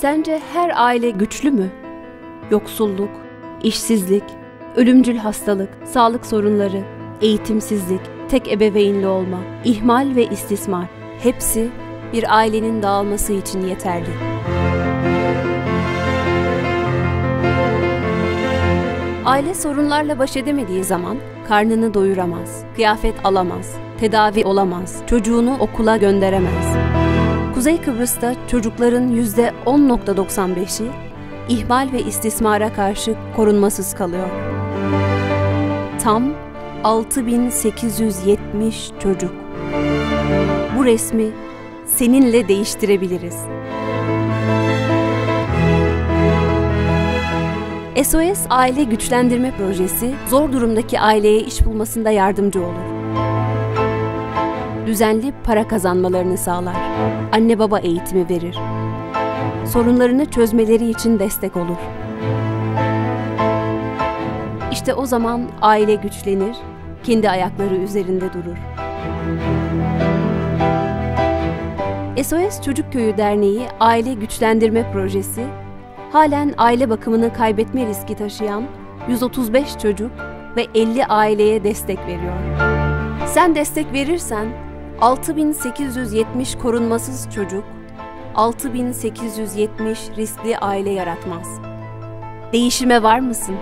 Sence her aile güçlü mü? Yoksulluk, işsizlik, ölümcül hastalık, sağlık sorunları, eğitimsizlik, tek ebeveynli olma, ihmal ve istismar hepsi bir ailenin dağılması için yeterli. Aile sorunlarla baş edemediği zaman karnını doyuramaz, kıyafet alamaz, tedavi olamaz, çocuğunu okula gönderemez. Kuzey Kıbrıs'ta çocukların %10.95'i ihmal ve istismara karşı korunmasız kalıyor. Tam 6870 çocuk. Bu resmi seninle değiştirebiliriz. SOS Aile Güçlendirme Projesi zor durumdaki aileye iş bulmasında yardımcı olur. Düzenli para kazanmalarını sağlar. Anne baba eğitimi verir. Sorunlarını çözmeleri için destek olur. İşte o zaman aile güçlenir, kendi ayakları üzerinde durur. SOS Çocuk Köyü Derneği Aile Güçlendirme Projesi halen aile bakımını kaybetme riski taşıyan 135 çocuk ve 50 aileye destek veriyor. Sen destek verirsen 6870 korunmasız çocuk, 6870 riskli aile yaratmaz. Değişime var mısın?